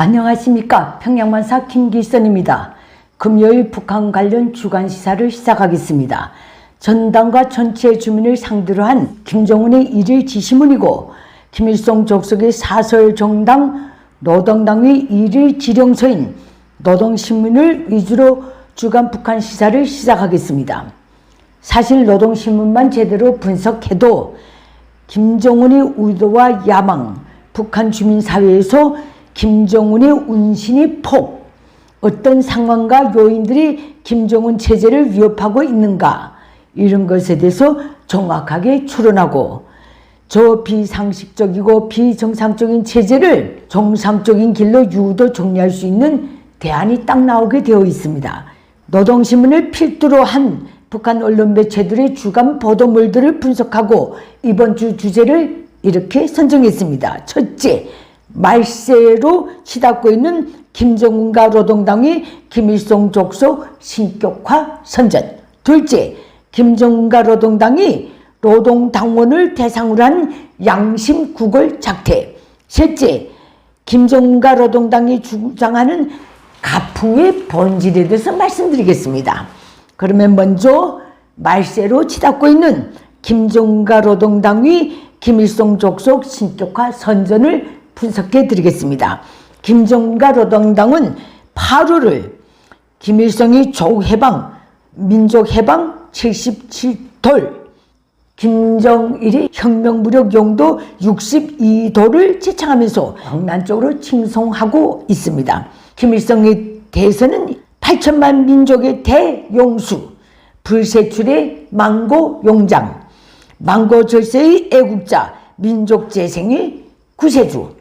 안녕하십니까. 평양만사 김길선입니다. 금요일 북한 관련 주간 시사를 시작하겠습니다. 전당과 전체 주민을 상대로 한 김정은의 일일 지시문이고 김일성 족속의 사설 정당 노동당의 일일 지령서인 노동신문을 위주로 주간 북한 시사를 시작하겠습니다. 사실 노동신문만 제대로 분석해도 김정은의 의도와 야망, 북한 주민사회에서 김정은의 운신이 폭, 어떤 상황과 요인들이 김정은 체제를 위협하고 있는가, 이런 것에 대해서 정확하게 추론하고, 저 비상식적이고 비정상적인 체제를 정상적인 길로 유도 정리할 수 있는 대안이 딱 나오게 되어 있습니다. 노동신문을 필두로 한 북한 언론 매체들의 주간 보도물들을 분석하고 이번 주 주제를 이렇게 선정했습니다. 첫째, 말세로 치닫고 있는 김정은과 노동당의 김일성 족속 신격화 선전. 둘째, 김정은과 노동당이 노동당원을 대상으로 한 양심 구걸 작태. 셋째, 김정은과 노동당이 주장하는 가풍의 본질에 대해서 말씀드리겠습니다. 그러면 먼저 말세로 치닫고 있는 김정은과 노동당의 김일성 족속 신격화 선전을 분석해 드리겠습니다. 김정은과 노동당은 8월을 김일성이 조해방, 민족해방 77돌, 김정일이 혁명무력 용도 62도를 제창하면서 광란적으로 칭송하고 있습니다. 김일성에 대해서는 8천만 민족의 대용수, 불세출의 망고 용장, 망고 절세의 애국자, 민족 재생의 구세주,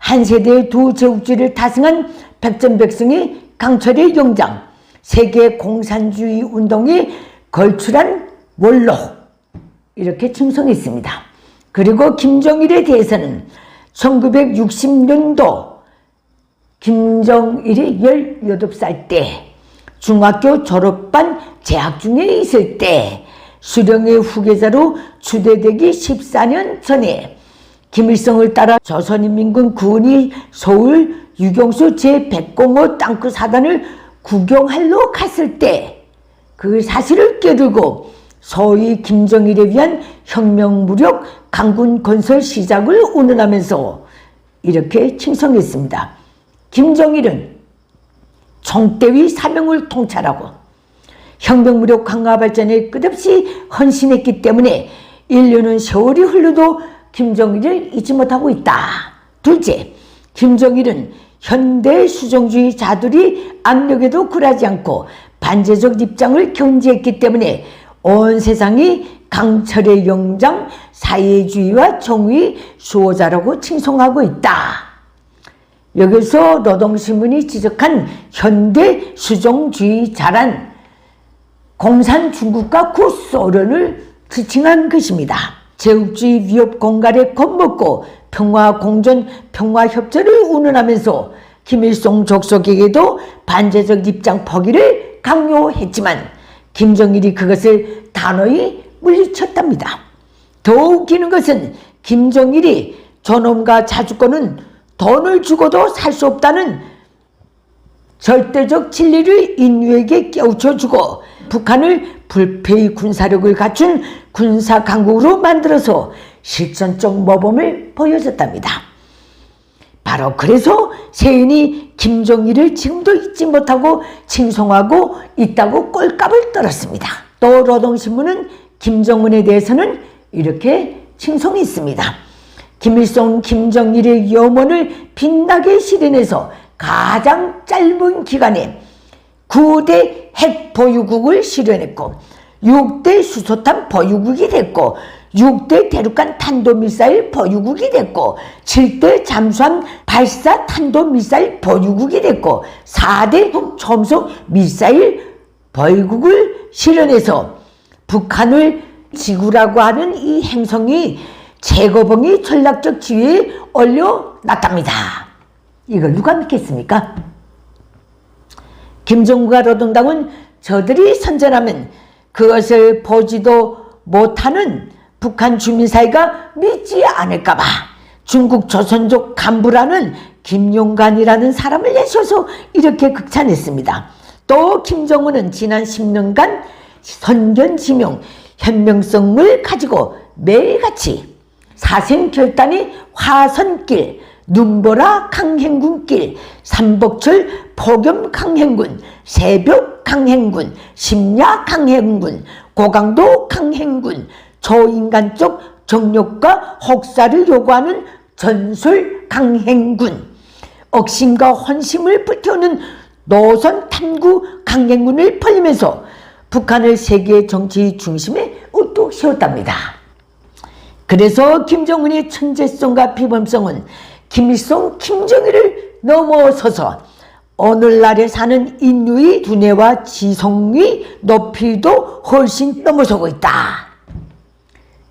한 세대의 두 제국주의를 타승한 백전백승의 강철의 용장, 세계 공산주의 운동이 걸출한 원로, 이렇게 충성했습니다. 그리고 김정일에 대해서는 1960년도 김정일이 18살 때 중학교 졸업반 재학 중에 있을 때 수령의 후계자로 추대되기 14년 전에 김일성을 따라 조선인민군 군이 서울 유경수 제105 땅끝 사단을 구경하러 갔을 때 그 사실을 깨르고 소위 김정일에 위한 혁명 무력 강군 건설 시작을 운운하면서 이렇게 칭송했습니다. 김정일은 총대위 사명을 통찰하고 혁명 무력 강화 발전에 끝없이 헌신했기 때문에 인류는 세월이 흘러도 김정일을 잊지 못하고 있다. 둘째, 김정일은 현대 수정주의 자들이 압력에도 굴하지 않고 반제적 입장을 견지했기 때문에 온 세상이 강철의 영장, 사회주의와 정의 수호자라고 칭송하고 있다. 여기서 노동신문이 지적한 현대 수종주의자란 공산 중국과 구소련을 지칭한 것입니다. 제국주의 위협 공갈에 겁먹고 평화 공존, 평화 협조를 운운하면서 김일성 족속에게도 반제적 입장 포기를 강요했지만 김정일이 그것을 단호히 물리쳤답니다. 더 웃기는 것은 김정일이 저놈과 자주권은 돈을 주고도 살 수 없다는 절대적 진리를 인류에게 깨우쳐주고 북한을 불패의 군사력을 갖춘 군사 강국으로 만들어서 실전적 모범을 보여줬답니다. 바로 그래서 세인이 김정일을 지금도 잊지 못하고 칭송하고 있다고 꼴값을 떨었습니다. 또 노동신문은 김정은에 대해서는 이렇게 칭송했습니다. 김일성, 김정일의 염원을 빛나게 실현해서 가장 짧은 기간에 9대 핵 보유국을 실현했고 6대 수소탄 보유국이 됐고 6대 대륙간 탄도미사일 보유국이 됐고 7대 잠수함 발사 탄도미사일 보유국이 됐고 4대 초음속 미사일 보유국을 실현해서 북한을 지구라고 하는 이 행성이 제거봉이 전략적 지위에 올려놨답니다. 이걸 누가 믿겠습니까? 김정구가 노동당은 저들이 선전하면 그것을 보지도 못하는 북한 주민 사이가 믿지 않을까봐 중국 조선족 간부라는 김용관이라는 사람을 내셔서 이렇게 극찬했습니다. 또 김정은은 지난 10년간 선견지명, 현명성을 가지고 매일같이 사생결단이 화선길, 눈보라 강행군길, 삼복철 폭염 강행군, 새벽 강행군, 심야 강행군, 고강도 강행군, 초인간 쪽 정력과 혹사를 요구하는 전술 강행군, 억심과 헌심을 불태우는 노선 탐구 강행군을 벌리면서 북한을 세계 정치 중심에 우뚝 세웠답니다. 그래서 김정은의 천재성과 비범성은 김일성, 김정일을 넘어서서 오늘날에 사는 인류의 두뇌와 지성의 높이도 훨씬 넘어서고 있다.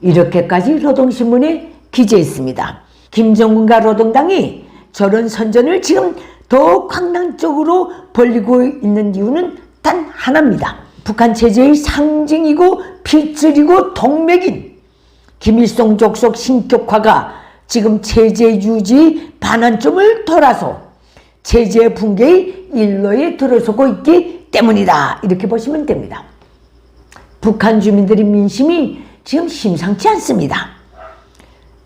이렇게까지 노동신문에 기재했습니다. 김정은과 노동당이 저런 선전을 지금 더 광란적으로 벌리고 있는 이유는 단 하나입니다. 북한 체제의 상징이고 필질이고 동맥인 김일성 족속 신격화가 지금 체제 유지 반환점을 돌아서 체제 붕괴의 일로에 들어서고 있기 때문이다. 이렇게 보시면 됩니다. 북한 주민들의 민심이 지금 심상치 않습니다.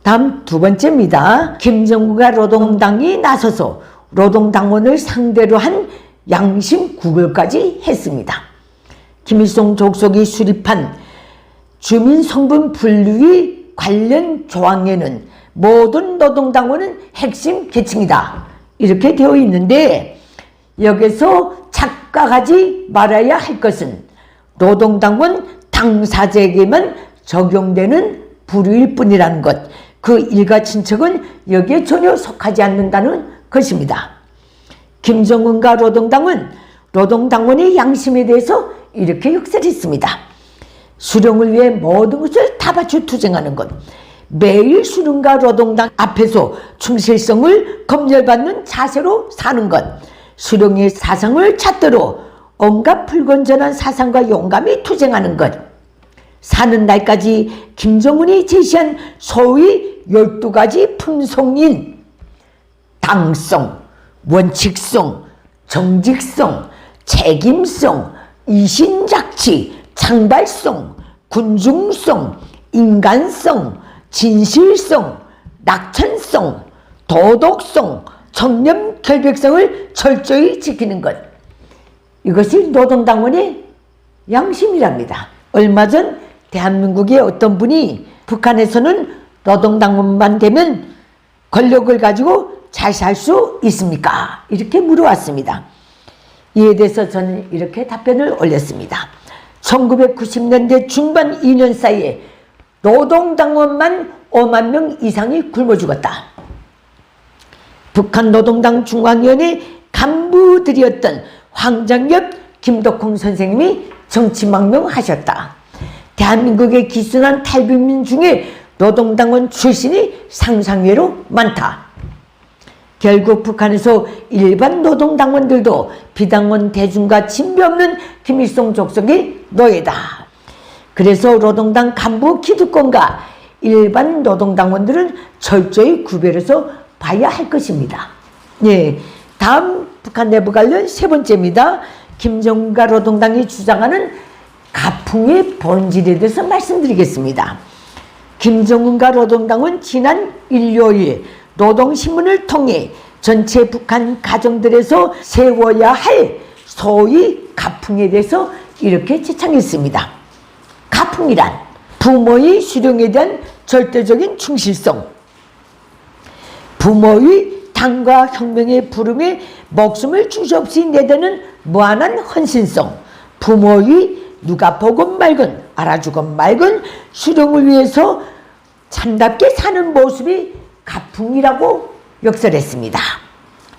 다음 두 번째입니다. 김정구가 노동당이 나서서 노동당원을 상대로 한 양심 구걸까지 했습니다. 김일성 족속이 수립한 주민 성분 분류의 관련 조항에는 모든 노동당원은 핵심 계층이다. 이렇게 되어 있는데 여기서 착각하지 말아야 할 것은 노동당원 당사자에게만 적용되는 부류일 뿐이라는 것. 그 일가 친척은 여기에 전혀 속하지 않는다는 것입니다. 김정은과 노동당은 노동당원의 양심에 대해서 이렇게 역설했습니다. 수령을 위해 모든 것을 다 바쳐 투쟁하는 것. 매일 수령과 노동당 앞에서 충실성을 검열받는 자세로 사는 것. 수령의 사상을 찾도록 온갖 불건전한 사상과 용감히 투쟁하는 것. 사는 날까지 김정은이 제시한 소위 12가지 품성인 당성, 원칙성, 정직성, 책임성, 이신작치, 창발성, 군중성, 인간성, 진실성, 낙천성, 도덕성, 청렴 결백성을 철저히 지키는 것. 이것이 노동당원의 양심이랍니다. 얼마 전 대한민국의 어떤 분이 북한에서는 노동당원만 되면 권력을 가지고 잘 살 수 있습니까? 이렇게 물어왔습니다. 이에 대해서 저는 이렇게 답변을 올렸습니다. 1990년대 중반 2년 사이에 노동당원만 5만 명 이상이 굶어 죽었다. 북한 노동당 중앙위원회 간부들이었던 황장엽, 김덕홍 선생님이 정치망명하셨다. 대한민국의 기순한 탈북민 중에 노동당원 출신이 상상외로 많다. 결국 북한에서 일반 노동당원들도 비당원 대중과 진배 없는 김일성 족속의 노예다. 그래서 노동당 간부 기득권과 일반 노동당원들은 철저히 구별해서 봐야 할 것입니다. 예. 다음 북한 내부 관련 세 번째입니다. 김정은과 노동당이 주장하는 가풍의 본질에 대해서 말씀드리겠습니다. 김정은과 노동당은 지난 일요일 노동신문을 통해 전체 북한 가정들에서 세워야 할 소위 가풍에 대해서 이렇게 제창했습니다. 가풍이란 부모의 수령에 대한 절대적인 충실성, 부모의 당과 혁명의 부름에 목숨을 주저없이 내대는 무한한 헌신성, 부모의 누가 보건 말건 알아주건 말건 수령을 위해서 참답게 사는 모습이 가풍이라고 역설했습니다.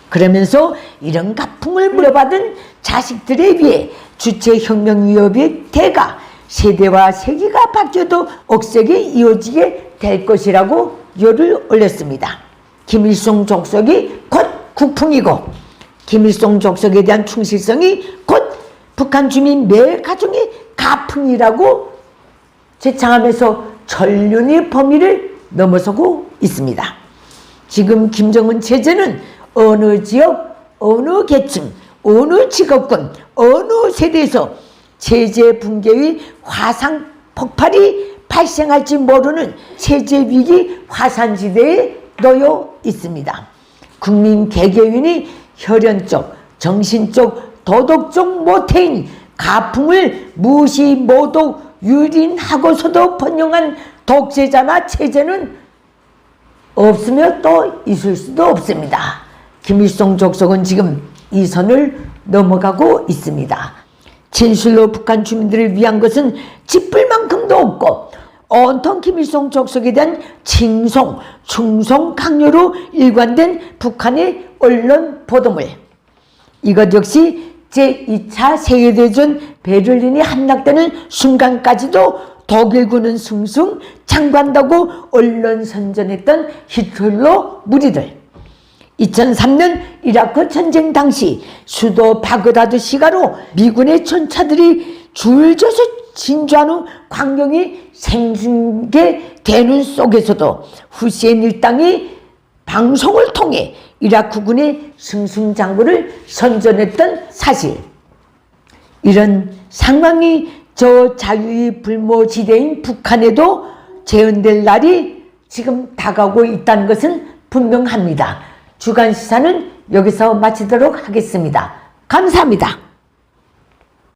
그러면서 이런 가풍을 물려받은 자식들에 비해 주체혁명 위협의 대가 세대와 세기가 바뀌어도 억세게 이어지게 될 것이라고 요를 올렸습니다. 김일성 족속이 곧 국풍이고 김일성 족속에 대한 충실성이 곧 북한 주민 매 가정의 가풍이라고 제창하면서 전륜의 범위를 넘어서고 있습니다. 지금 김정은 체제는 어느 지역, 어느 계층, 어느 직업군, 어느 세대에서 체제 붕괴의 화상 폭발이 발생할지 모르는 체제 위기 화산지대에 놓여 있습니다. 국민 개개인이 혈연적, 정신적, 도덕적 모태인 가풍을 무시 모독 유린하고서도 번영한 독재자나 체제는 없으며 또 있을 수도 없습니다. 김일성 족속은 지금 이 선을 넘어가고 있습니다. 진실로 북한 주민들을 위한 것은 짚을 만큼도 없고 온통 김일성 족속에 대한 칭송, 충성, 강요로 일관된 북한의 언론 보도물. 이것 역시 제2차 세계대전 베를린이 함락되는 순간까지도 독일군은 숭숭 장관다고 언론 선전했던 히틀러 무리들. 2003년 이라크 전쟁 당시 수도 바그다드 시가로 미군의 전차들이 줄져서 진주한 후 광경이 생중계 되는 속에서도 후세인 일당이 방송을 통해 이라크군의 승승장구를 선전했던 사실. 이런 상황이 저 자유의 불모지대인 북한에도 재현될 날이 지금 다가오고 있다는 것은 분명합니다. 주간 시사는 여기서 마치도록 하겠습니다. 감사합니다.